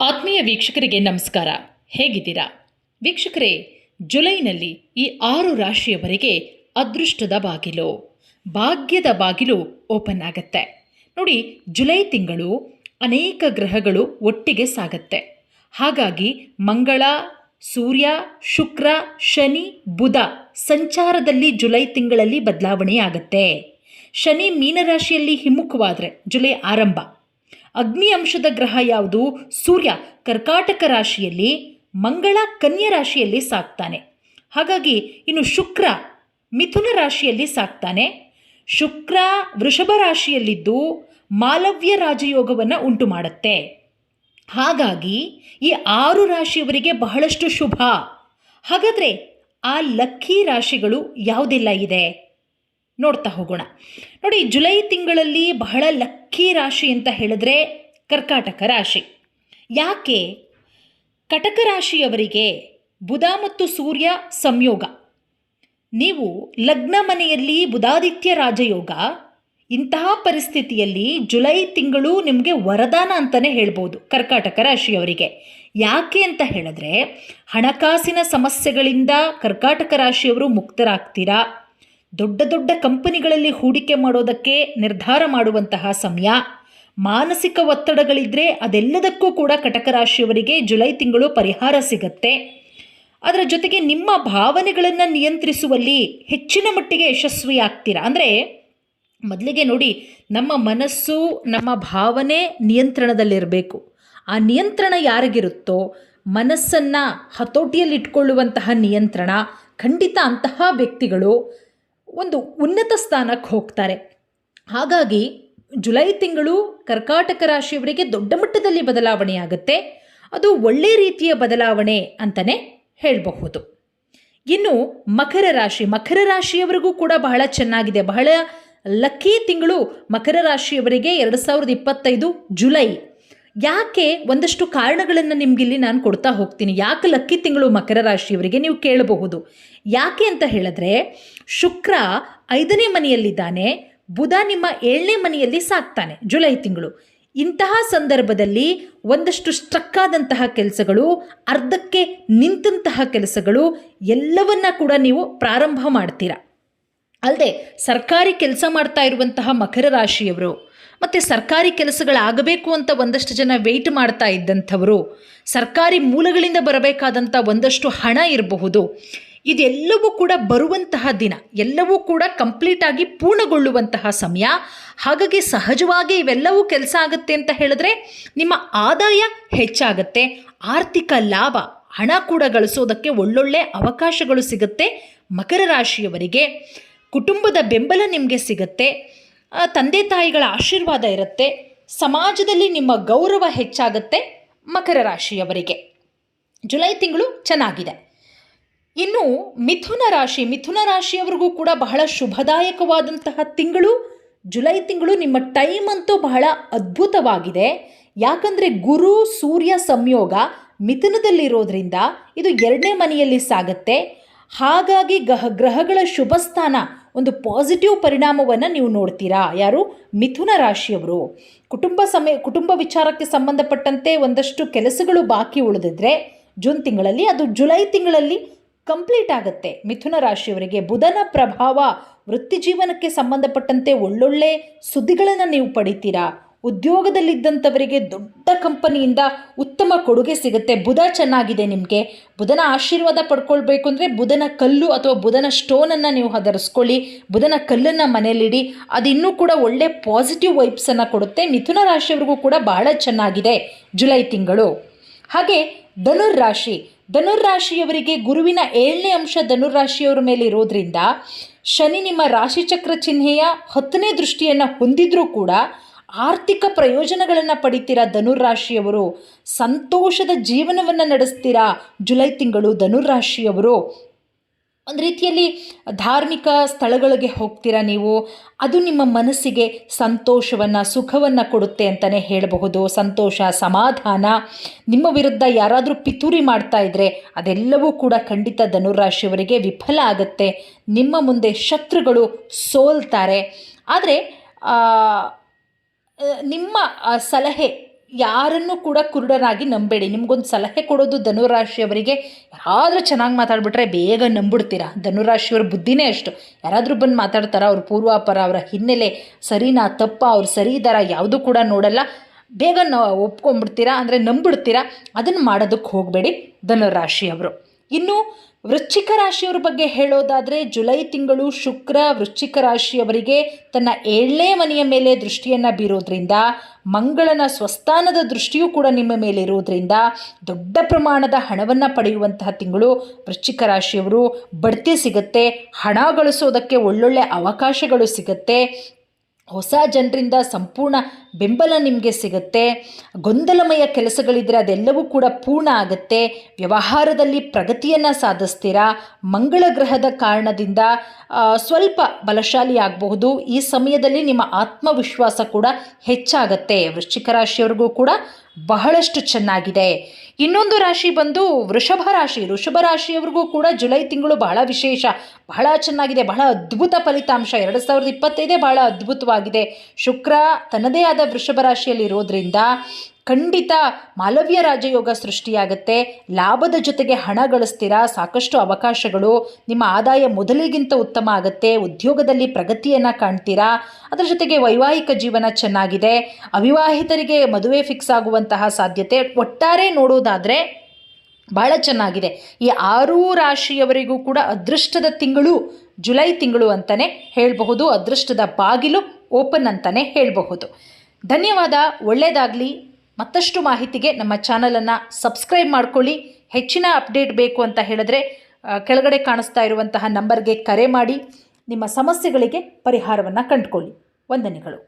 ಆತ್ಮೀಯ ವೀಕ್ಷಕರಿಗೆ ನಮಸ್ಕಾರ. ಹೇಗಿದ್ದೀರಾ? ವೀಕ್ಷಕರೇ, ಜುಲೈನಲ್ಲಿ ಈ ಆರು ರಾಶಿಯವರೆಗೆ ಅದೃಷ್ಟದ ಬಾಗಿಲು, ಭಾಗ್ಯದ ಬಾಗಿಲು ಓಪನ್ ಆಗತ್ತೆ. ನೋಡಿ, ಜುಲೈ ತಿಂಗಳು ಅನೇಕ ಗ್ರಹಗಳು ಒಟ್ಟಿಗೆ ಸಾಗತ್ತೆ. ಹಾಗಾಗಿ ಮಂಗಳ, ಸೂರ್ಯ, ಶುಕ್ರ, ಶನಿ, ಬುಧ ಸಂಚಾರದಲ್ಲಿ ಜುಲೈ ತಿಂಗಳಲ್ಲಿ ಬದಲಾವಣೆ ಆಗತ್ತೆ. ಶನಿ ಮೀನರಾಶಿಯಲ್ಲಿ ಹಿಮ್ಮುಖವಾದರೆ ಜುಲೈ ಆರಂಭ. ಅಗ್ನಿ ಅಂಶದ ಗ್ರಹ ಯಾವುದು? ಸೂರ್ಯ ಕರ್ಕಾಟಕ ರಾಶಿಯಲ್ಲಿ, ಮಂಗಳ ಕನ್ಯಾ ರಾಶಿಯಲ್ಲಿ ಸಾಕ್ತಾನೆ. ಹಾಗಾಗಿ ಇನ್ನು ಶುಕ್ರ ಮಿಥುನ ರಾಶಿಯಲ್ಲಿ ಸಾಕ್ತಾನೆ. ಶುಕ್ರ ವೃಷಭ ರಾಶಿಯಲ್ಲಿದ್ದು ಮಾಲವ್ಯ ರಾಜಯೋಗವನ್ನು ಉಂಟು ಮಾಡುತ್ತೆ ಹಾಗಾಗಿ ಈ ಆರು ರಾಶಿಯವರಿಗೆ ಬಹಳಷ್ಟು ಶುಭ. ಹಾಗಾದರೆ ಆ ಲಕ್ಕಿ ರಾಶಿಗಳು ಯಾವುದೆಲ್ಲ ಇದೆ? ನೋಡ್ತಾ ಹೋಗೋಣ. ನೋಡಿ, ಜುಲೈ ತಿಂಗಳಲ್ಲಿ ಬಹಳ ಲಕ್ಕಿ ರಾಶಿ ಅಂತ ಹೇಳಿದ್ರೆ ಕರ್ಕಾಟಕ ರಾಶಿ. ಯಾಕೆ? ಕಟಕ ರಾಶಿಯವರಿಗೆ ಬುಧ ಮತ್ತು ಸೂರ್ಯ ಸಂಯೋಗ. ನೀವು ಲಗ್ನ ಮನೆಯಲ್ಲಿ ಬುಧಾದಿತ್ಯ ರಾಜಯೋಗ, ಇಂತಹ ಪರಿಸ್ಥಿತಿಯಲ್ಲಿ ಜುಲೈ ತಿಂಗಳು ನಿಮಗೆ ವರದಾನ ಅಂತಲೇ ಹೇಳ್ಬೋದು ಕರ್ಕಾಟಕ ರಾಶಿಯವರಿಗೆ. ಯಾಕೆ ಅಂತ ಹೇಳಿದ್ರೆ, ಹಣಕಾಸಿನ ಸಮಸ್ಯೆಗಳಿಂದ ಕರ್ಕಾಟಕ ರಾಶಿಯವರು ಮುಕ್ತರಾಗ್ತೀರಾ? ದೊಡ್ಡ ದೊಡ್ಡ ಕಂಪನಿಗಳಲ್ಲಿ ಹೂಡಿಕೆ ಮಾಡೋದಕ್ಕೆ ನಿರ್ಧಾರ ಮಾಡುವಂತಹ ಸಮಯ. ಮಾನಸಿಕ ಒತ್ತಡಗಳಿದ್ದರೆ ಅದೆಲ್ಲದಕ್ಕೂ ಕೂಡ ಕಟಕ ರಾಶಿಯವರಿಗೆ ಜುಲೈ ತಿಂಗಳು ಪರಿಹಾರ ಸಿಗತ್ತೆ. ಅದರ ಜೊತೆಗೆ ನಿಮ್ಮ ಭಾವನೆಗಳನ್ನು ನಿಯಂತ್ರಿಸುವಲ್ಲಿ ಹೆಚ್ಚಿನ ಮಟ್ಟಿಗೆ ಯಶಸ್ವಿ ಆಗ್ತೀರಾ ಅಂದರೆ ಮೊದಲಿಗೆ ನೋಡಿ, ನಮ್ಮ ಮನಸ್ಸು, ನಮ್ಮ ಭಾವನೆ ನಿಯಂತ್ರಣದಲ್ಲಿರಬೇಕು. ಆ ನಿಯಂತ್ರಣ ಯಾರಿಗಿರುತ್ತೋ, ಮನಸ್ಸನ್ನು ಹತೋಟಿಯಲ್ಲಿಟ್ಕೊಳ್ಳುವಂತಹ ನಿಯಂತ್ರಣ, ಖಂಡಿತ ಅಂತಹ ವ್ಯಕ್ತಿಗಳು ಒಂದು ಉನ್ನತ ಸ್ಥಾನಕ್ಕೆ ಹೋಗ್ತಾರೆ. ಹಾಗಾಗಿ ಜುಲೈ ತಿಂಗಳು ಕರ್ಕಾಟಕ ರಾಶಿಯವರಿಗೆ ದೊಡ್ಡ ಮಟ್ಟದಲ್ಲಿ ಬದಲಾವಣೆ ಆಗುತ್ತೆ. ಅದು ಒಳ್ಳೆಯ ರೀತಿಯ ಬದಲಾವಣೆ ಅಂತಲೇ ಹೇಳಬಹುದು. ಇನ್ನು ಮಕರ ರಾಶಿ, ಮಕರ ರಾಶಿಯವರಿಗೂ ಕೂಡ ಬಹಳ ಚೆನ್ನಾಗಿದೆ. ಬಹಳ ಲಕ್ಕಿ ತಿಂಗಳು ಮಕರ ರಾಶಿಯವರಿಗೆ ಎರಡು ಸಾವಿರದ ಇಪ್ಪತ್ತೈದು ಜುಲೈ. ಯಾಕೆ ಒಂದಷ್ಟು ಕಾರಣಗಳನ್ನು ನಿಮಗಿಲ್ಲಿ ನಾನು ಕೊಡ್ತಾ ಹೋಗ್ತೀನಿ? ಯಾಕೆ ಲಕ್ಕಿ ತಿಂಗಳು ಮಕರ ರಾಶಿಯವರಿಗೆ ನೀವು ಕೇಳಬಹುದು? ಯಾಕೆ ಅಂತ ಹೇಳಿದ್ರೆ, ಶುಕ್ರ ಐದನೇ ಮನೆಯಲ್ಲಿದ್ದಾನೆ, ಬುಧ ನಿಮ್ಮ ಏಳನೇ ಮನೆಯಲ್ಲಿ ಸಾಕ್ತಾನೆ, ಜುಲೈ ತಿಂಗಳು. ಇಂತಹ ಸಂದರ್ಭದಲ್ಲಿ ಒಂದಷ್ಟು ಸ್ಟ್ರಕ್ ಆದಂತಹ ಕೆಲಸಗಳು, ಅರ್ಧಕ್ಕೆ ನಿಂತಹ ಕೆಲಸಗಳು, ಎಲ್ಲವನ್ನ ಕೂಡ ನೀವು ಪ್ರಾರಂಭ ಮಾಡ್ತೀರಾ? ಅಲ್ಲದೆ ಸರ್ಕಾರಿ ಕೆಲಸ ಮಾಡ್ತಾ ಇರುವಂತಹ ಮಕರ ರಾಶಿಯವರು ಮತ್ತು ಸರ್ಕಾರಿ ಕೆಲಸಗಳಾಗಬೇಕು ಅಂತ ಒಂದಷ್ಟು ಜನ ವೆಯ್ಟ್ ಮಾಡ್ತಾ ಇದ್ದಂಥವರು, ಸರ್ಕಾರಿ ಮೂಲಗಳಿಂದ ಬರಬೇಕಾದಂಥ ಒಂದಷ್ಟು ಹಣ ಇರಬಹುದು. ಇದೆಲ್ಲವೂ ಕೂಡ ಬರುವಂತಹ ದಿನ, ಎಲ್ಲವೂ ಕೂಡ ಕಂಪ್ಲೀಟ್ ಆಗಿ ಪೂರ್ಣಗೊಳ್ಳುವಂತಹ ಸಮಯ. ಹಾಗಾಗಿ ಸಹಜವಾಗಿ ಇವೆಲ್ಲವೂ ಕೆಲಸ ಆಗುತ್ತೆ ಅಂತ ಹೇಳಿದ್ರೆ ನಿಮ್ಮ ಆದಾಯ ಹೆಚ್ಚಾಗುತ್ತೆ, ಆರ್ಥಿಕ ಲಾಭ, ಹಣ ಕೂಡ ಗಳಿಸೋದಕ್ಕೆ ಒಳ್ಳೊಳ್ಳೆ ಅವಕಾಶಗಳು ಸಿಗುತ್ತೆ ಮಕರ ರಾಶಿಯವರಿಗೆ. ಕುಟುಂಬದ ಬೆಂಬಲ ನಿಮಗೆ ಸಿಗತ್ತೆ. ತಂದೆ ತಾಯಿಗಳ ಆಶೀರ್ವಾದ ಇರುತ್ತೆ. ಸಮಾಜದಲ್ಲಿ ನಿಮ್ಮ ಗೌರವ ಹೆಚ್ಚಾಗುತ್ತೆ ಮಕರ ರಾಶಿಯವರಿಗೆ. ಜುಲೈ ತಿಂಗಳು ಚೆನ್ನಾಗಿದೆ. ಇನ್ನು ಮಿಥುನ ರಾಶಿ, ಮಿಥುನ ರಾಶಿಯವರಿಗೂ ಕೂಡ ಬಹಳ ಶುಭದಾಯಕವಾದಂತಹ ತಿಂಗಳು. ಜುಲೈ ತಿಂಗಳು ನಿಮ್ಮ ಟೈಮ್ ಅಂತೂ ಬಹಳ ಅದ್ಭುತವಾಗಿದೆ. ಯಾಕಂದರೆ ಗುರು, ಸೂರ್ಯ ಸಂಯೋಗ ಮಿಥುನದಲ್ಲಿರೋದ್ರಿಂದ ಇದು ಎರಡನೇ ಮನೆಯಲ್ಲಿ ಸಾಗತ್ತೆ. ಹಾಗಾಗಿ ಗಹ, ಗ್ರಹಗಳ ಶುಭ ಸ್ಥಾನ ಒಂದು ಪಾಸಿಟಿವ್ ಪರಿಣಾಮವನ್ನು ನೀವು ನೋಡ್ತೀರಾ? ಯಾರು? ಮಿಥುನ ರಾಶಿಯವರು. ಕುಟುಂಬ ಸಮಯ ಕುಟುಂಬ ವಿಚಾರಕ್ಕೆ ಸಂಬಂಧಪಟ್ಟಂತೆ ಒಂದಷ್ಟು ಕೆಲಸಗಳು ಬಾಕಿ ಉಳಿದಿದ್ರೆ, ಜೂನ್ ತಿಂಗಳಲ್ಲಿ ಅದು ಜುಲೈ ತಿಂಗಳಲ್ಲಿ ಕಂಪ್ಲೀಟ್ ಆಗುತ್ತೆ. ಮಿಥುನ ರಾಶಿಯವರಿಗೆ ಬುಧನ ಪ್ರಭಾವ ವೃತ್ತಿ ಜೀವನಕ್ಕೆ ಸಂಬಂಧಪಟ್ಟಂತೆ ಒಳ್ಳೊಳ್ಳೆ ಸುದ್ದಿಗಳನ್ನು ನೀವು ಪಡಿತೀರಾ? ಉದ್ಯೋಗದಲ್ಲಿದ್ದಂಥವರಿಗೆ ದೊಡ್ಡ ಕಂಪನಿಯಿಂದ ಉತ್ತಮ ಕೊಡುಗೆ ಸಿಗುತ್ತೆ. ಬುಧ ಚೆನ್ನಾಗಿದೆ ನಿಮಗೆ. ಬುಧನ ಆಶೀರ್ವಾದ ಪಡ್ಕೊಳ್ಬೇಕು ಅಂದರೆ ಬುಧನ ಕಲ್ಲು ಅಥವಾ ಬುಧನ ಸ್ಟೋನನ್ನು ನೀವು ಹದರಿಸ್ಕೊಳ್ಳಿ. ಬುಧನ ಕಲ್ಲನ್ನು ಮನೆಯಲ್ಲಿಡಿ. ಅದು ಇನ್ನೂ ಕೂಡ ಒಳ್ಳೆ ಪಾಸಿಟಿವ್ ವೈಬ್ಸನ್ನು ಕೊಡುತ್ತೆ. ಮಿಥುನ ರಾಶಿಯವ್ರಿಗೂ ಕೂಡ ಬಹಳ ಚೆನ್ನಾಗಿದೆ ಜುಲೈ ತಿಂಗಳು. ಹಾಗೆ ಧನುರ್ರಾಶಿ ಧನುರ್ರಾಶಿಯವರಿಗೆ ಗುರುವಿನ ಏಳನೇ ಅಂಶ ಧನುರ್ರಾಶಿಯವರ ಮೇಲೆ ಇರೋದ್ರಿಂದ ಶನಿ ನಿಮ್ಮ ರಾಶಿಚಕ್ರ ಚಿಹ್ನೆಯ ಹತ್ತನೇ ದೃಷ್ಟಿಯನ್ನು ಹೊಂದಿದ್ರೂ ಕೂಡ ಆರ್ಥಿಕ ಪ್ರಯೋಜನಗಳನ್ನು ಪಡಿತೀರಾ ಧನುರಾಶಿಯವರು ಸಂತೋಷದ ಜೀವನವನ್ನು ನಡೆಸ್ತೀರಾ ಜುಲೈ ತಿಂಗಳು ಧನುರಾಶಿಯವರು ಒಂದು ರೀತಿಯಲ್ಲಿ ಧಾರ್ಮಿಕ ಸ್ಥಳಗಳಿಗೆ ಹೋಗ್ತೀರಾ ನೀವು? ಅದು ನಿಮ್ಮ ಮನಸ್ಸಿಗೆ ಸಂತೋಷವನ್ನು, ಸುಖವನ್ನು ಕೊಡುತ್ತೆ ಅಂತಲೇ ಹೇಳಬಹುದು. ಸಂತೋಷ, ಸಮಾಧಾನ. ನಿಮ್ಮ ವಿರುದ್ಧ ಯಾರಾದರೂ ಪಿತೂರಿ ಮಾಡ್ತಾ ಇದ್ದರೆ ಅದೆಲ್ಲವೂ ಕೂಡ ಖಂಡಿತ ಧನುರಾಶಿಯವರಿಗೆ ವಿಫಲ ಆಗುತ್ತೆ. ನಿಮ್ಮ ಮುಂದೆ ಶತ್ರುಗಳು ಸೋಲ್ತಾರೆ. ಆದರೆ ನಿಮ್ಮ ಸಲಹೆ ಯಾರನ್ನು ಕೂಡ ಕುರುಡರಾಗಿ ನಂಬೇಡಿ. ನಿಮ್ಗೊಂದು ಸಲಹೆ ಕೊಡೋದು ಧನುರಾಶಿಯವರಿಗೆ ಯಾರಾದರೂ ಚೆನ್ನಾಗಿ ಮಾತಾಡ್ಬಿಟ್ರೆ ಬೇಗ ನಂಬಿಡ್ತೀರಾ? ಧನುರಾಶಿಯವ್ರ ಬುದ್ಧಿನೇ ಅಷ್ಟು. ಯಾರಾದರೂ ಬಂದು ಮಾತಾಡ್ತಾರ? ಅವ್ರ ಪೂರ್ವಾಪರ, ಅವರ ಹಿನ್ನೆಲೆ ಸರಿನಾ, ತಪ್ಪ, ಅವ್ರು ಸರಿ ಇದ್ದಾರಾ ಯಾವುದೂ ಕೂಡ ನೋಡಲ್ಲ. ಬೇಗ ನ, ಒಪ್ಕೊಂಡ್ಬಿಡ್ತೀರಾ? ಅಂದರೆ ನಂಬಿಡ್ತೀರಾ? ಅದನ್ನು ಮಾಡೋದಕ್ಕೆ ಹೋಗಬೇಡಿ ಧನುರಾಶಿಯವರು. ಇನ್ನು ವೃಶ್ಚಿಕ ರಾಶಿಯವರ ಬಗ್ಗೆ ಹೇಳೋದಾದರೆ ಜುಲೈ ತಿಂಗಳು ಶುಕ್ರ ವೃಶ್ಚಿಕ ರಾಶಿಯವರಿಗೆ ತನ್ನ ಏಳನೇ ಮನೆಯ ಮೇಲೆ ದೃಷ್ಟಿಯನ್ನು ಬೀರೋದ್ರಿಂದ, ಮಂಗಳನ ಸ್ವಸ್ಥಾನದ ದೃಷ್ಟಿಯೂ ಕೂಡ ನಿಮ್ಮ ಮೇಲೆ ಇರೋದ್ರಿಂದ ದೊಡ್ಡ ಪ್ರಮಾಣದ ಹಣವನ್ನು ಪಡೆಯುವಂತಹ ತಿಂಗಳು ವೃಶ್ಚಿಕ ರಾಶಿಯವರು. ಬಡ್ತಿ ಸಿಗುತ್ತೆ, ಹಣ ಗಳಿಸೋದಕ್ಕೆ ಒಳ್ಳೊಳ್ಳೆ ಅವಕಾಶಗಳು ಸಿಗುತ್ತೆ. ಹೊಸ ಜನರಿಂದ ಸಂಪೂರ್ಣ ಬೆಂಬಲ ನಿಮಗೆ ಸಿಗುತ್ತೆ. ಗೊಂದಲಮಯ ಕೆಲಸಗಳಿದ್ದರೆ ಅದೆಲ್ಲವೂ ಕೂಡ ಪೂರ್ಣ ಆಗುತ್ತೆ. ವ್ಯವಹಾರದಲ್ಲಿ ಪ್ರಗತಿಯನ್ನು ಸಾಧಿಸ್ತೀರಾ? ಮಂಗಳ ಗ್ರಹದ ಕಾರಣದಿಂದ ಸ್ವಲ್ಪ ಬಲಶಾಲಿ ಆಗಬಹುದು. ಈ ಸಮಯದಲ್ಲಿ ನಿಮ್ಮ ಆತ್ಮವಿಶ್ವಾಸ ಕೂಡ ಹೆಚ್ಚಾಗತ್ತೆ. ವೃಶ್ಚಿಕ ರಾಶಿಯವರಿಗೂ ಕೂಡ ಬಹಳಷ್ಟು ಚೆನ್ನಾಗಿದೆ. ಇನ್ನೊಂದು ರಾಶಿ ಬಂದು ವೃಷಭ ರಾಶಿ. ವೃಷಭ ರಾಶಿಯವ್ರಿಗೂ ಕೂಡ ಜುಲೈ ತಿಂಗಳು ಬಹಳ ವಿಶೇಷ. ಬಹಳ ಚೆನ್ನಾಗಿದೆ. ಬಹಳ ಅದ್ಭುತ ಫಲಿತಾಂಶ. ಎರಡು ಸಾವಿರದ ಇಪ್ಪತ್ತೈದೇ ಬಹಳ ಅದ್ಭುತವಾಗಿದೆ. ಶುಕ್ರ ತನ್ನದೇ ಆದ ವೃಷಭ ರಾಶಿಯಲ್ಲಿ ಇರೋದ್ರಿಂದ ಖಂಡಿತ ಮಾಲವ್ಯ ರಾಜಯೋಗ ಸೃಷ್ಟಿಯಾಗುತ್ತೆ. ಲಾಭದ ಜೊತೆಗೆ ಹಣ ಗಳಿಸ್ತೀರಾ? ಸಾಕಷ್ಟು ಅವಕಾಶಗಳು. ನಿಮ್ಮ ಆದಾಯ ಮೊದಲಿಗಿಂತ ಉತ್ತಮ ಆಗುತ್ತೆ. ಉದ್ಯೋಗದಲ್ಲಿ ಪ್ರಗತಿಯನ್ನು ಕಾಣ್ತೀರಾ? ಅದರ ಜೊತೆಗೆ ವೈವಾಹಿಕ ಜೀವನ ಚೆನ್ನಾಗಿದೆ. ಅವಿವಾಹಿತರಿಗೆ ಮದುವೆ ಫಿಕ್ಸ್ ಆಗುವಂತಹ ಸಾಧ್ಯತೆ ಒಟ್ಟಾರೆ ನೋಡೋದಾದರೆ ಭಾಳ ಚೆನ್ನಾಗಿದೆ. ಈ ಆರೂ ರಾಶಿಯವರಿಗೂ ಕೂಡ ಅದೃಷ್ಟದ ತಿಂಗಳು ಜುಲೈ ತಿಂಗಳು ಅಂತಲೇ ಹೇಳಬಹುದು. ಅದೃಷ್ಟದ ಬಾಗಿಲು ಓಪನ್ ಅಂತಲೇ ಹೇಳಬಹುದು. ಧನ್ಯವಾದ. ಒಳ್ಳೆಯದಾಗಲಿ ಮತ್ತಷ್ಟು ಮಾಹಿತಿಗೆ ನಮ್ಮ ಚಾನಲನ್ನು ಸಬ್ಸ್ಕ್ರೈಬ್ ಮಾಡ್ಕೊಳ್ಳಿ. ಹೆಚ್ಚಿನ ಅಪ್ಡೇಟ್ ಬೇಕು ಅಂತ ಹೇಳಿದ್ರೆ ಕೆಳಗಡೆ ಕಾಣಿಸ್ತಾ ಇರುವಂತಹ ನಂಬರ್ಗೆ ಕರೆ ಮಾಡಿ. ನಿಮ್ಮ ಸಮಸ್ಯೆಗಳಿಗೆ ಪರಿಹಾರವನ್ನು ಕಂಡುಕೊಳ್ಳಿ. ವಂದನೆಗಳು.